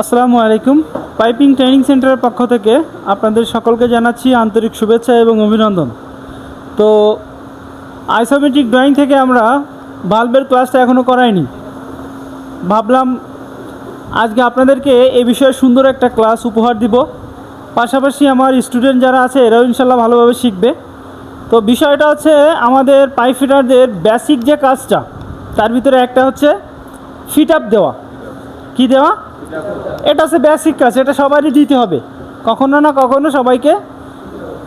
আসসালামু আলাইকুম। Piping training সেন্টারের পক্ষ থেকে আপনাদের সকলকে জানাচ্ছি আন্তরিক শুভেচ্ছা এবং অভিনন্দন। তো আইসোমেট্রিক ড্রয়িং থেকে আমরা বাল্বের ক্লাসটা এখনও করাইনি। ভাবলাম আজকে আপনাদেরকে এই বিষয়ে সুন্দর একটা ক্লাস উপহার দিব। পাশাপাশি আমার স্টুডেন্ট যারা আছে, এরাও ইনশাল্লাহ ভালোভাবে শিখবে। তো বিষয়টা হচ্ছে আমাদের পাইপ ফিটারদের বেসিক যে কাজটা, তার ভিতরে একটা হচ্ছে ফিট আপ দেওয়া। কি দেওয়া? এটা হচ্ছে বেসিক কাজ এটা সবারই দিতে হবে। কখনো না কখনো সবাইকে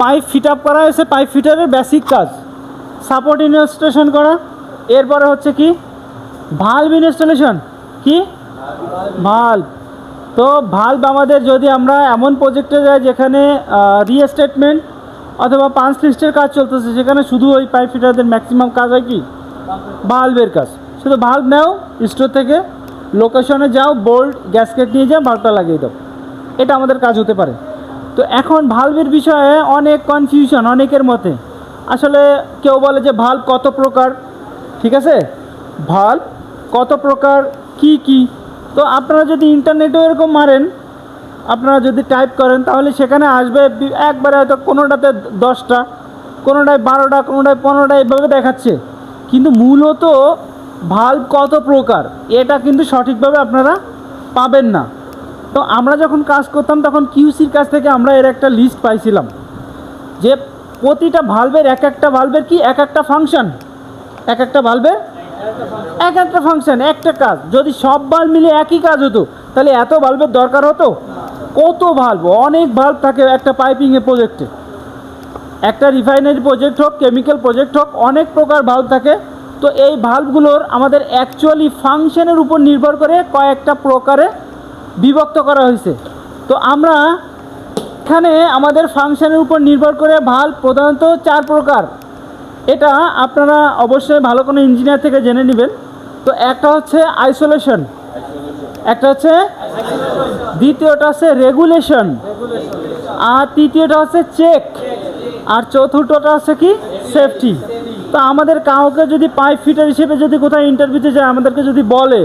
পাইপ ফিট আপ করা হয়েছে পাইপ ফিটারের বেসিক কাজ সাপোর্ট ইনস্টলেশন করা। এরপরে হচ্ছে কি? ভালভ ইনস্টলেশন কি? ভাল্ব তো ভাল্ব আমাদের যদি আমরা এমন প্রজেক্টে যাই যেখানে রিএস্টেটমেন্ট অথবা পাঁচ লিস্টের কাজ চলতেছে সেখানে শুধু ওই পাইপ ফিটারদের ম্যাক্সিমাম কাজ হয় কি? ভাল্বের কাজ। শুধু ভাল্ব নেও স্টোর থেকে লোকেশনে যাও বোল্ট গ্যাসকেট নিয়ে যাও ভাল্বটা লাগিয়ে দাও। এটা আমাদের কাজ হতে পারে। তো এখন ভাল্বের বিষয়ে অনেক কনফিউশন অনেকের মতে। আসলে কেউ বলে যে ভাল্ব কত প্রকার, ঠিক আছে? ভাল্ব কত প্রকার, কি কি? তো আপনারা যদি ইন্টারনেটেও এরকম মারেন, আপনারা যদি টাইপ করেন, তাহলে সেখানে আসবে একবারে হয়তো কোনোটাতে দশটা, কোনোটায় বারোটা, কোনোটায় পনেরোটা এভাবে দেখাচ্ছে। কিন্তু মূলত ভাল্ব কত প্রকার? এটা কিন্তু সঠিকভাবে আপনারা পাবেন না। তো আমরা যখন কাজ করতাম, তখন কিউসির কাছ থেকে আমরা এর একটা লিস্ট পাইছিলাম যে প্রতিটা ভাল্বের এক একটা ভাল্বের কি? এক একটা ফাংশন এক একটা ভালভের এক একটা ফাংশন একটা কাজ। যদি সব বাল্ব মিলে একই কাজ হতো, তাহলে এত বাল্বের দরকার হতো? কত ভাল্ব অনেক ভাল্ব থাকে একটা পাইপিংয়ের প্রজেক্টে একটা রিফাইনারি প্রজেক্ট হোক কেমিক্যাল প্রজেক্ট হোক, অনেক প্রকার ভাল্ব থাকে তো এই ভাল্বগুলোর আমাদের অ্যাকচুয়ালি ফাংশনের উপর নির্ভর করে কয়েকটা প্রকারে বিভক্ত করা হয়েছে। তো আমরা এখানে আমাদের ফাংশনের উপর নির্ভর করে ভাল্ব প্রধানত চার প্রকার। এটা আপনারা অবশ্যই ভালো কোনো ইঞ্জিনিয়ার থেকে জেনে নেবেন। তো একটা হচ্ছে আইসোলেশন একটা হচ্ছে দ্বিতীয়টা হচ্ছে রেগুলেশন আর তৃতীয়টা হচ্ছে চেক আর চতুর্থটা হচ্ছে কি সেফটি তো আমাদের কাউকে যদি পাইপ ফিটার হিসেবে যদি কোথাও ইন্টারভিউতে যায়, আমাদেরকে যদি বলে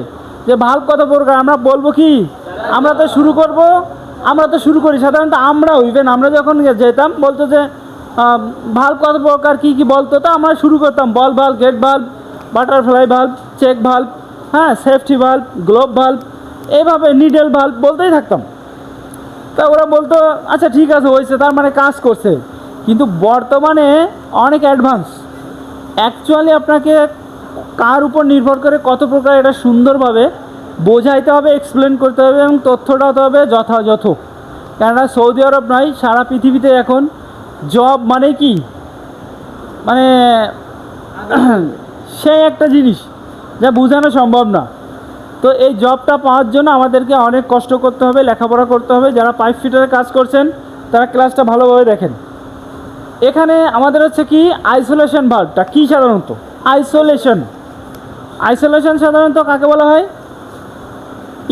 যে, ভালো কত প্রকার আমরা বলব কি? আমরা তো শুরু করব, আমরা তো শুরু করি। সাধারণত আমরাও ইভেন আমরা যখন যেতাম, বলতো যে ভালো কত প্রকার কি কি বলতো? তো আমরা শুরু করতাম, ball valve gate valve butterfly valve check valve হ্যাঁ সেফটি ভাল্ব গ্লোব ভাল্ব এভাবে নিডেল ভাল্ব বলতেই থাকতাম। তা ওরা বলতো আচ্ছা ঠিক আছে, হয়েছে। তার মানে কাজ করছে। কিন্তু বর্তমানে অনেক অ্যাডভান্স অ্যাকচুয়ালি আপনাকে কার উপর নির্ভর করে কত প্রকার এটা সুন্দরভাবে বোঝাইতে হবে এক্সপ্লেন করতে হবে এবং তথ্যটা হতে হবে যথাযথ। কেননা সৌদি আরব নয়, সারা পৃথিবীতে এখন জব মানে কি? মানে সেই একটা জিনিস যা বোঝানো সম্ভব না। তো এই জবটা পাওয়ার জন্য আমাদেরকে অনেক কষ্ট করতে হবে, লেখাপড়া করতে হবে। যারা পাইপ ফিটারে কাজ করছেন, তারা ক্লাসটা ভালোভাবে দেখেন। এখানে আমাদের হচ্ছে কি? আইসোলেশন ভাল্বটা কি সাধারণত? আইসোলেশন আইসোলেশন সাধারণত কাকে বলা হয়?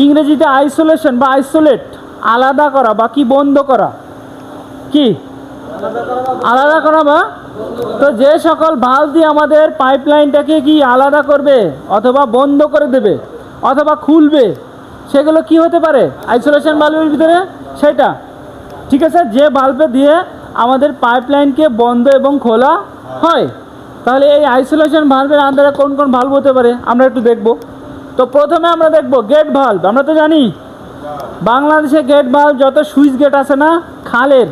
ইংরেজিতে আইসোলেশন বা আইসোলেট আলাদা করা বা কি বন্ধ করা। কি? আলাদা করা বা? তো যে সকল ভাল্ব দিয়ে আমাদের পাইপলাইনটাকে কি আলাদা করবে অথবা বন্ধ করে দেবে অথবা খুলবে, সেগুলো কি হতে পারে? আইসোলেশন ভাল্বের ভিতরে? সেটা। ঠিক আছে? যে ভাল্বে দিয়ে আমাদের পাইপলাইনকে বন্ধ এবং খোলা হয়। তাহলে এই আইসোলেশন ভাল্বের আন্দারে কোন কোন ভাল্ব হতে পারে আমরা একটু দেখব। তো প্রথমে আমরা দেখব গেট ভাল্ব আমরা তো জানি বাংলাদেশে গেট ভাল্ব যত সুইচ গেট আছে না খালের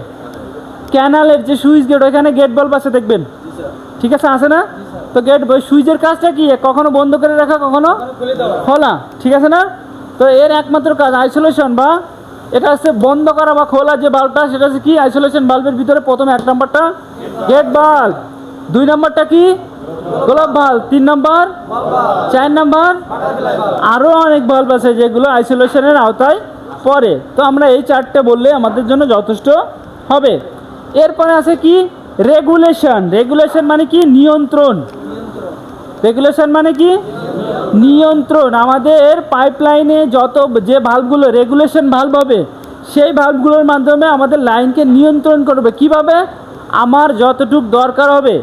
ক্যানালের যে সুইচ গেট ওইখানে গেট বাল্ব আছে দেখবেন? ঠিক আছে আছে না? তো গেট সুইচের কাজটা কি? কখনো বন্ধ করে রাখা কখনো খোলা ঠিক আছে না? তো এর একমাত্র কাজ আইসোলেশন বা এটা হচ্ছে বন্ধ করা বা খোলা যে বাল্বটা, সেটা হচ্ছে কি? আইসোলেশন বাল্বের ভিতরে প্রথম এক নম্বরটা গেট বাল্ব দুই নম্বরটা কি? গোলাপ বাল্ব তিন নম্বর? চার নম্বর? আরও অনেক বাল্ব আছে যেগুলো আইসোলেশনের আওতায় পড়ে। তো আমরা এই চারটে বললে আমাদের জন্য যথেষ্ট হবে। এরপরে আছে কি? রেগুলেশন রেগুলেশন মানে কি? নিয়ন্ত্রণ। রেগুলেশন মানে কি? নিয়ন্ত্রণ, আমাদের পাইপলাইনে যত যে ভাল্বগুলো রেগুলেশন ভাল্ব হবে, সেই ভাল্বগুলোর মাধ্যমে আমাদের লাইনকে নিয়ন্ত্রণ করবে। কীভাবে? আমার যতটুক দরকার হবে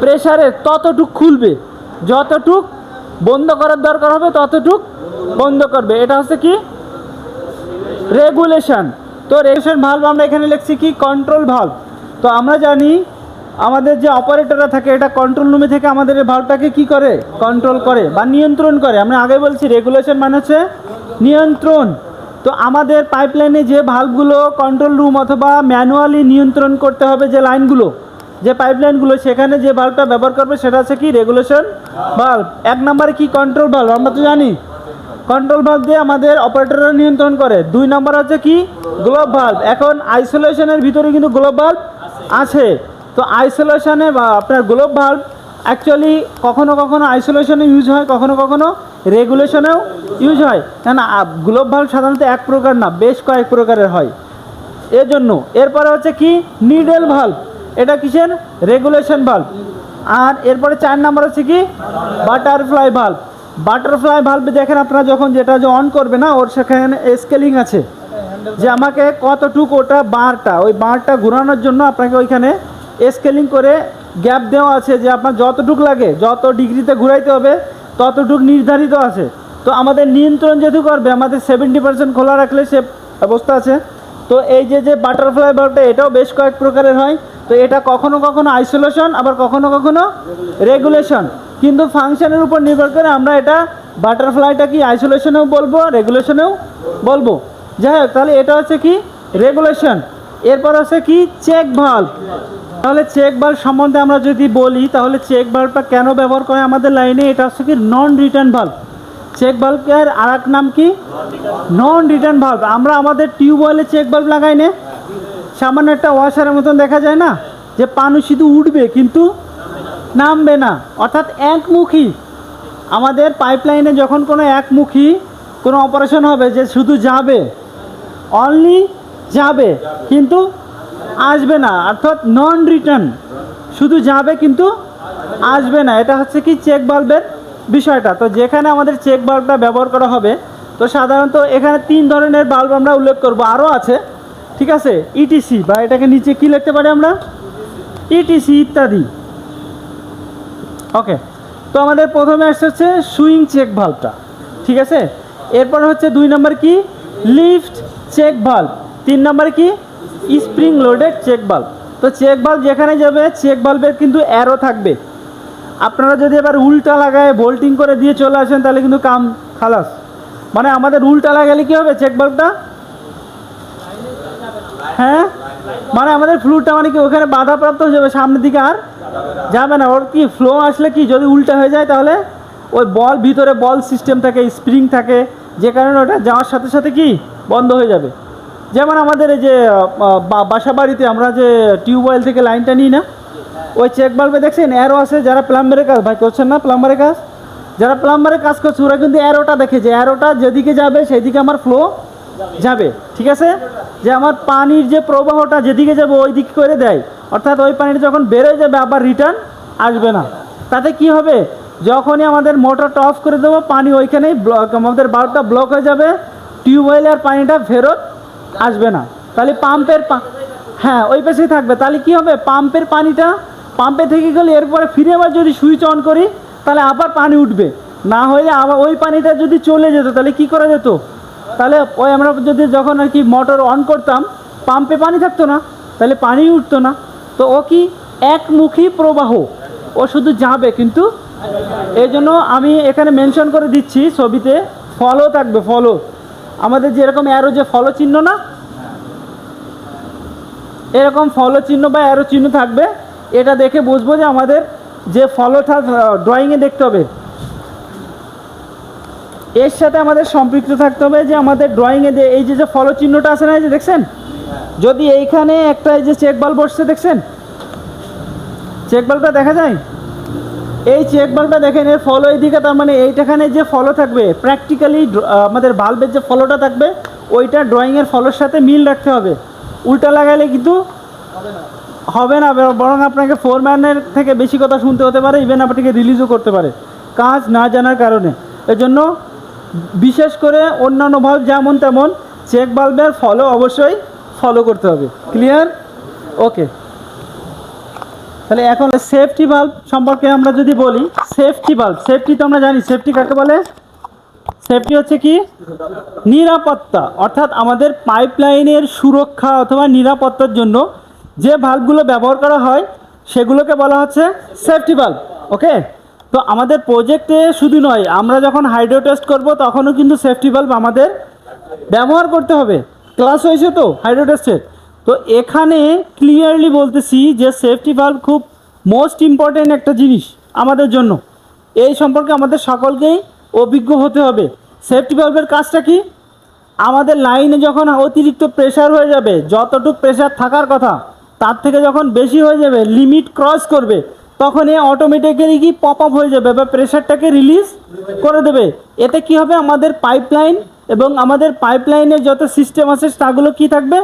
প্রেসারে ততটুক খুলবে। যতটুক বন্ধ করার দরকার হবে, ততটুক বন্ধ করবে। এটা হচ্ছে কি? রেগুলেশন তো রেগুলেশন ভালভ আমরা এখানে লিখছি কি? কন্ট্রোল ভালভ তো আমরা জানি আমাদের যে অপারেটররা থাকে, এটা কন্ট্রোল রুমে থেকে আমাদের এই কি করে? কন্ট্রোল করে বা নিয়ন্ত্রণ করে। আমরা আগে বলছি রেগুলেশন মানে হচ্ছে নিয়ন্ত্রণ। তো আমাদের পাইপলাইনে যে ভালভগুলো কন্ট্রোল রুম অথবা ম্যানুয়ালি নিয়ন্ত্রণ করতে হবে যে লাইনগুলো যে পাইপলাইনগুলো সেখানে যে ভালভটা ব্যবহার করবে, সেটা হচ্ছে কি? রেগুলেশন ভালভ এক নম্বরে কি কন্ট্রোল ভালভ আমরা তো জানি। কন্ট্রোল ভালভ দিয়ে আমাদের অপারেটররা নিয়ন্ত্রণ করে। দুই নম্বর হচ্ছে কি? গ্লোব ভালভ এখন আইসোলেশনের ভিতরে কিন্তু গ্লোব ভালভ আছে। তো আইসোলেশনে বা আপনার গ্লোব ভালভ অ্যাকচুয়ালি কখনো কখনো আইসোলেশনে ইউজ হয়, কখনো কখনো রেগুলেশনেও ইউজ হয়। কেন গ্লোব ভালভ সাধারণত এক প্রকার না, বেশ কয়েক প্রকারের হয়। এর জন্য, এরপরে হচ্ছে কি? নিডেল ভালভ এটা কিসের? রেগুলেশন ভালভ আর এরপরে চার নাম্বার হচ্ছে কি? বাটারফ্লাই ভালভ বাটারফ্লাই ভালভ দেখেন আপনারা যখন যেটা যে অন করবে না, ওর সেখানে স্কেলিং আছে। যে আমাকে কতটুকু ওটা বারটা, ওই বারটা ঘোরানোর জন্য আপনাকে ওইখানে স্কেলিং করে গ্যাপ দেওয়া আছে যে আপনার যতটুক লাগে, যত ডিগ্রিতে ঘুরাইতে হবে, ততটুক নির্ধারিত আছে। তো আমাদের নিয়ন্ত্রণ যেহেতু করবে, আমাদের সেভেন্টি পার্সেন্ট খোলা রাখলে সে অবস্থা আছে। তো এই যে যে বাটারফ্লাই বাল্বটা এটাও বেশ কয়েক প্রকারের হয়। তো এটা কখনো কখনো আইসোলেশন আবার কখনো কখনো রেগুলেশন কিন্তু ফাংশনের উপর নির্ভর করে আমরা এটা বাটারফ্লাইটা কি আইসোলেশনেও বলব রেগুলেশনেও বলব। যাই হোক, তাহলে এটা হচ্ছে কি রেগুলেশন এরপর আছে কি? চেক ভাল্ব তাহলে চেক ভাল্ব সম্বন্ধে আমরা যদি বলি, তাহলে চেক ভাল্বটা কেন ব্যবহার করে আমাদের লাইনে এটা হচ্ছে কি নন রিটার্ন ভাল্ব চেক ভাল্বের আর এক নাম কি? নন রিটার্ন ভাল্ব আমরা আমাদের টিউবওয়েলে চেক বাল্ব লাগাই নে। সামান্য একটা ওয়াশারের মতন দেখা যায় না? যে পানি শুধু উঠবে কিন্তু নামবে না। অর্থাৎ একমুখী। আমাদের পাইপলাইনে যখন কোনো একমুখী, কোনো অপারেশন হবে যে শুধু যাবে। অনলি যাবে। কিন্তু আসবে না, অর্থাৎ নন রিটার্ন শুধু যাবে কিন্তু আসবে না। এটা হচ্ছে কি চেক বাল্বের বিষয়টা। তো যেখানে আমাদের চেক বাল্বটা ব্যবহার করা হবে, তো সাধারণত এখানে তিন ধরনের বাল্ব আমরা উল্লেখ করব। আরও আছে, ঠিক আছে? ইটিসি বা এটাকে নিচে কি লিখতে পারি আমরা? ইটিসি ইত্যাদি। ওকে তো আমাদের প্রথমে আসছে হচ্ছে সুইং চেক ভাল্বটা ঠিক আছে? এরপর হচ্ছে দুই নম্বর কি? লিফট চেক ভাল্ব তিন নম্বর কি? স্প্রিং লোডেড চেক ভাল্ব তো চেক ভাল্ব যেখানে যাবে, চেক ভাল্বের কিন্তু অ্যারো থাকবে। আপনারা যদি এবার উল্টা লাগায় বোল্টিং করে দিয়ে চলে আসেন, তাহলে কিন্তু কাম খালাস। মানে আমাদের উল্টা লাগালে কী হবে চেক ভাল্বটা হ্যাঁ? মানে আমাদের ফ্লুটা মানে কি, ওখানে বাধাপ্রাপ্ত হয়ে যাবে, সামনের দিকে আর যাবে না। ওর কি ফ্লো আসলে কি? যদি উল্টা হয়ে যায় তাহলে ওই বল ভিতরে বল সিস্টেম থাকে স্প্রিং থাকে, যে কারণে ওটা যাওয়ার সাথে সাথে কি বন্ধ হয়ে যাবে। যেমন আমাদের এই যে বাসা বাড়িতে আমরা যে টিউবওয়েল থেকে লাইনটা নিই না, ওই চেক বাল্বে দেখছেন অ্যারো আছে, যারা প্লাম্বারের কাজ ভাই, করছেন না প্লাম্বারের কাজ? যারা প্লাম্বারের কাজ করছে, ওরা কিন্তু অ্যারোটা দেখে যে অ্যারোটা যেদিকে যাবে, সেদিকে আমার ফ্লো যাবে, ঠিক আছে? যে আমার পানির যে প্রবাহটা যেদিকে যাবে, ওই দিক করে দেয়। অর্থাৎ ওই পানিটা যখন বেরোয় যাবে, আবার রিটার্ন আসবে না। তাতে কি হবে? যখনই আমাদের মোটরটা অফ করে দেবো, পানি ওইখানেই ব্লক আমাদের বাল্বটা ব্লক হয়ে যাবে টিউবওয়েলের পানিটা ফেরত আসবে না। তাহলে পাম্পের হ্যাঁ ওই পাশেই থাকবে। তাহলে কি হবে? পাম্পের পানিটা, পাম্পে থেকে গেলে এরপরে ফিরে আবার যদি সুইচ অন করি, তাহলে আবার পানি উঠবে। না হলে আবার ওই পানিটা যদি চলে যেত, তাহলে কি করা যেত? তাহলে ওই আমরা যদি যখন আর কি মোটর অন করতাম, পাম্পে পানি থাকতো না, তাহলে পানি উঠতো না। তো ও কি একমুখী প্রবাহ। ও শুধু যাবে কিন্তু। এই জন্য আমি এখানে মেনশন করে দিচ্ছি ছবিতে। ফলো থাকবে ফলো আমাদের যেরকম অ্যারো যে ফলো চিহ্ন না, এরকম ফলো চিহ্ন বা অ্যারো চিহ্ন থাকবে। এটা দেখে বুঝব যে আমাদের যে ফলোটা ড্রয়িংয়ে দেখতে হবে, এর সাথে আমাদের সম্পৃক্ত থাকতে হবে যে আমাদের ড্রয়িংয়ে এই যে যে ফলো চিহ্নটা আছে না এই যে দেখছেন? যদি এইখানে একটা এই যে চেক বাল্ব বসছে দেখছেন? চেক বাল্বটা দেখা যায়? এই চেক বাল্বটা দেখেন, এর ফলো এইদিকে, তার মানে এইটাখানে যে ফলো থাকবে প্র্যাকটিক্যালি আমাদের বাল্বের যে ফলোটা থাকবে, ওইটা ড্রয়িংয়ের ফলোর সাথে মিল রাখতে হবে। উল্টা লাগাইলে কিন্তু হবে না বরং আপনাকে ফোরম্যানের থেকে বেশি কথা শুনতে হতে পারে ইভেন আপনাকে রিলিজও করতে পারে, কাজ না জানার কারণে। এজন্য বিশেষ করে অন্যান্য ভাল্ব যেমন তেমন চেক বাল্বের ফলো অবশ্যই ফলো করতে হবে। ক্লিয়ার ওকে তাহলে এখন সেফটি বাল্ব সম্পর্কে আমরা যদি বলি সেফটি বাল্ব সেফটি তো আমরা জানি সেফটি কাকে বলে? সেফটি হচ্ছে কি? নিরাপত্তা, অর্থাৎ আমাদের পাইপলাইনের সুরক্ষা অথবা নিরাপত্তার জন্য যে ভাল্বগুলো ব্যবহার করা হয়, সেগুলোকে বলা হচ্ছে সেফটি বাল্ব ওকে তো আমাদের প্রজেক্টে শুধু নয়, আমরা যখন হাইড্রো টেস্ট করব, তখনও কিন্তু সেফটি বাল্ব আমাদের ব্যবহার করতে হবে। ক্লাস হয়েছে তো হাইড্রো টেস্টের তো এখানে ক্লিয়ারলি বলতেছি যে সেফটি ভাল্ব খুব মোস্ট ইম্পর্ট্যান্ট একটা জিনিস আমাদের জন্য। এই সম্পর্কে আমাদের সকলকেই অভিজ্ঞ হতে হবে। সেফটি ভাল্বের কাজটা কি? আমাদের লাইনে যখন অতিরিক্ত প্রেশার হয়ে যাবে, যতটুকু প্রেশার থাকার কথা, তার থেকে যখন বেশি হয়ে যাবে লিমিট ক্রস করবে, তখন এ অটোমেটিক্যালি কি পপ আপ হয়ে যাবে বা প্রেশারটাকে রিলিজ করে দেবে। এতে কি হবে? আমাদের পাইপলাইন এবং আমাদের পাইপলাইনের যত সিস্টেম আছে, তাগুলো কি থাকবে?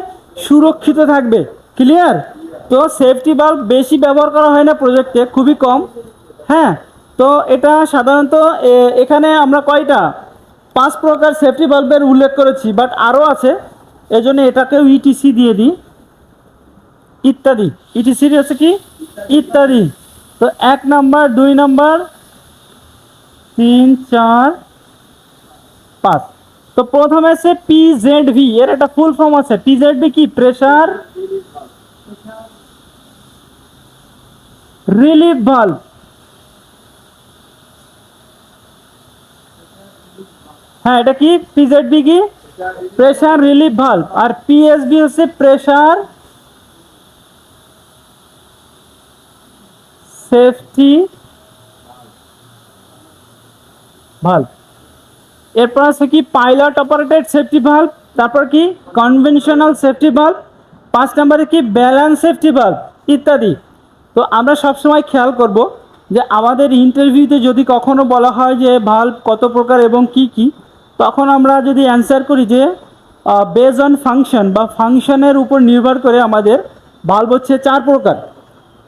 সুরক্ষিত থাকবে। ক্লিয়ার তো সেফটি বাল্ব বেশি ব্যবহার করা হয় না প্রজেক্টে খুবই কম। হ্যাঁ তো এটা সাধারণত এখানে আমরা কয়টা? পাঁচ প্রকার সেফটি বাল্বের উল্লেখ করেছি বাট আরও আছে। এজন্য এটাকেও ইটিসি দিয়ে দিই। ইত্যাদি। ইটিসি হচ্ছে কি? ইত্যাদি। তো এক নাম্বার, দুই নাম্বার, তিন, চার, পাঁচ। তো প্রথমে আছে পি জেড ভি এর একটা ফুল ফর্ম আছে পি জেড ভি কি প্রেসার রিলিফ ভাল্ব হ্যাঁ এটা কি পিজেডবি কি প্রেসার রিলিফ ভাল্ব আর পিএসবি হচ্ছে প্রেসার সেফটি ভাল্ব এরপর আছে কি পাইলট অপারেটেড সেফটি ভাল্ব তারপর কি কনভেনশনাল সেফটি ভাল্ব পাঁচ নম্বরে কি ব্যালেন্স সেফটি ভাল্ব ইত্যাদি। তো আমরা সবসময় খেয়াল করব যে আমাদের ইন্টারভিউতে যদি কখনো বলা হয় যে ভাল্ব কত প্রকার এবং কি কি, তখন আমরা যদি অ্যান্সার করি যে বেজ অন ফাংশন বা ফাংশনের উপর নির্ভর করে আমাদের ভাল্ব হচ্ছে চার প্রকার।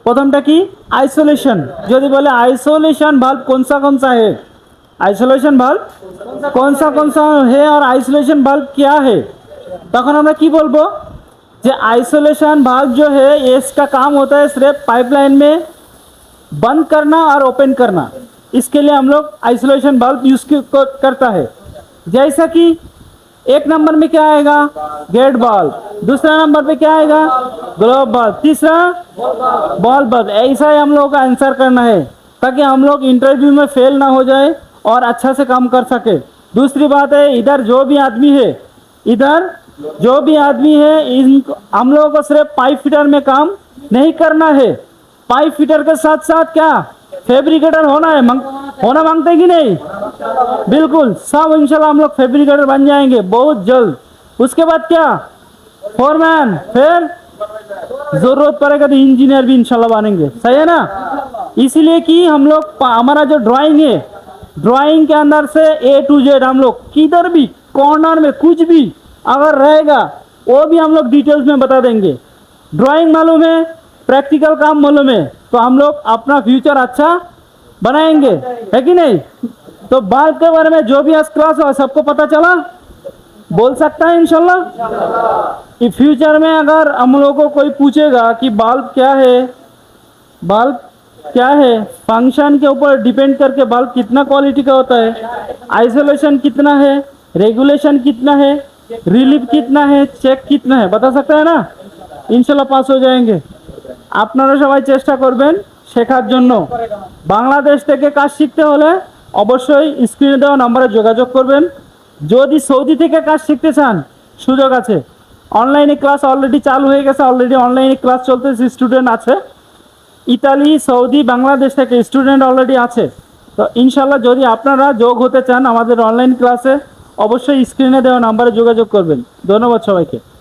প্রথমটা কি আইসোলেশন যদি বলে আইসোলেশন ভাল্ব কোনসা কোনসা সাহেব आइसोलेशन बल्ब कौन सा कौन सा है और आइसोलेशन बल्ब क्या है? तখন আমরা কি বলবো आइसोलेशन बल्ब जो है, इसका काम होता है सिर्फ़ पाइपलाइन में बंद करना और ओपन करना। इसके लिए हम लोग आइसोलेशन बल्ब यूज़ करता है। जैसा कि एक नंबर में क्या आएगा? गेट बल्ब दूसरा नंबर पे क्या आएगा? ग्लोब बल्ब तीसरा? बॉल बल्ब ऐसा ही हम लोग का आंसर करना है, ताकि हम लोग इंटरव्यू में फेल ना हो जाए। और अच्छा से काम कर सके। दूसरी बात है इधर जो भी आदमी है इधर जो भी आदमी है इन हम लोगों को सिर्फ़ पाइप फिटर में काम नहीं करना है। पाइप फिटर के साथ साथ क्या? फैब्रिकेटर होना है मंग, होना मांगते कि नहीं? बिल्कुल सब इंशाल्लाह हम लोग फैब्रिकेटर बन जाएँगे बहुत जल्द। उसके बाद क्या? फोरमैन फिर ज़रूरत पड़ेगा तो इंजीनियर भी इंशाल्लाह बनेंगे। सही है ना? इसीलिए कि हम लोग हमारा जो ड्राइंग है ड्राइंग के अंदर से ए टू जेड हम लोग, किधर भी कॉर्नर में कुछ भी अगर रहेगा, वो भी हम लोग डिटेल्स में बता देंगे। ड्राइंग मालूम है प्रैक्टिकल काम मालूम है तो हम लोग अपना फ्यूचर अच्छा बनाएँगे। है कि नहीं? तो बाल के बारे में जो भी आज क्लास हुआ, सबको पता चला? बोल सकता है इनशाला फ्यूचर में अगर हम लोगों को कोई पूछेगा कि बल्ब क्या है बल्ब क्या है? फंक्शन के ऊपर डिपेंड करके बल्ब कितना क्वालिटी का होता है? आइसोलेशन कितना है? रेगुलेशन कितना है? रिलीफ कितना है? चेक कितना है? बता सकता है ना? ইনশাল্লাহ পাস হয়ে जाएंगे। আপনারা সবাই চেষ্টা করবেন শেখার জন্য। বাংলাদেশ থেকে কাজ শিখতে হলে অবশ্যই স্ক্রিনে দেওয়া নম্বরে যোগাযোগ করবেন। যদি সৌদি থেকে কাজ শিখতে চান, সুযোগ আছে। অনলাইনে ক্লাস অলরেডি চালু হয়ে গেছে অলরেডি অনলাইনে ক্লাস চলতেছে স্টুডেন্ট আছে। ইতালি, সৌদি, বাংলাদেশ থেকে স্টুডেন্ট অলরেডি আছে। তো ইনশাল্লাহ যদি আপনারা যোগ হতে চান আমাদের অনলাইন ক্লাসে অবশ্যই স্ক্রিনে দেওয়া নাম্বারে যোগাযোগ করবেন। ধন্যবাদ সবাইকে।